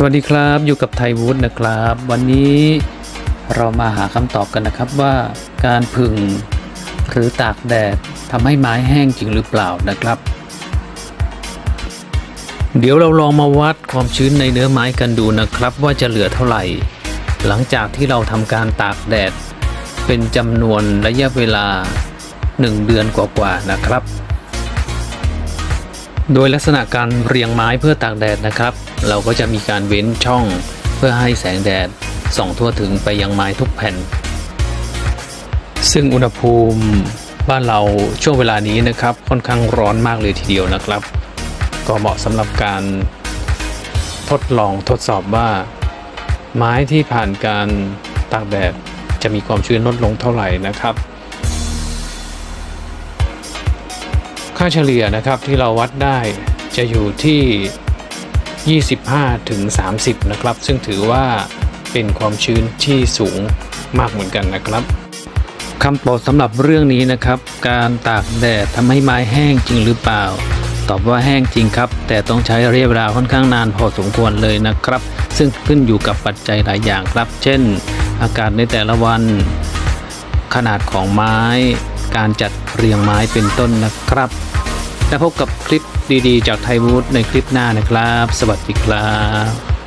สวัสดีครับอยู่กับไทยวูดนะครับ วันนี้เรามาหาคำตอบกันนะครับว่าการผึ่งหรือตากแดดทำให้ไม้แห้งจริงหรือเปล่านะครับ เดี๋ยวเราลองมาวัดความชื้นในเนื้อไม้กันดูนะครับ ว่าจะเหลือเท่าไหร่ หลังจากที่เราทำการตากแดด เป็นจำนวนระยะเวลา 1 เดือนกว่าๆนะครับ โดยลักษณะการเรียงไม้เพื่อตากแดดนะครับ เราก็จะมีการเว้นช่องเพื่อให้แสงแดดส่องทั่วถึงไปยังไม้ทุกแผ่น ซึ่งอุณหภูมิบ้านเราช่วงเวลานี้นะครับ ค่อนข้างร้อนมากเลยทีเดียวนะครับ ก็เหมาะสำหรับการทดลองทดสอบว่า ไม้ที่ผ่านการตากแดดจะมีความชื้นลดลงเท่าไหร่นะครับ ค่าเฉลี่ยนะครับที่เราวัดได้จะอยู่ที่ 25ถึง30 นะครับ ซึ่งถือว่าเป็นความชื้นที่สูงมากเหมือนกันนะครับคำตอบสำหรับเรื่องนี้นะครับ การตากแดดทำให้ไม้แห้งจริงหรือเปล่า ตอบว่าแห้งจริงครับ แต่ต้องใช้ระยะเวลาค่อนข้างนานพอสมควรเลยนะครับ ซึ่งขึ้นอยู่กับปัจจัยหลายอย่างครับ เช่น อากาศในแต่ละวัน ขนาดของไม้ การจัดเรียงไม้เป็นต้นนะครับ และพบกับคลิปดีๆ จากไทยวูดในคลิปหน้านะครับ สวัสดีครับ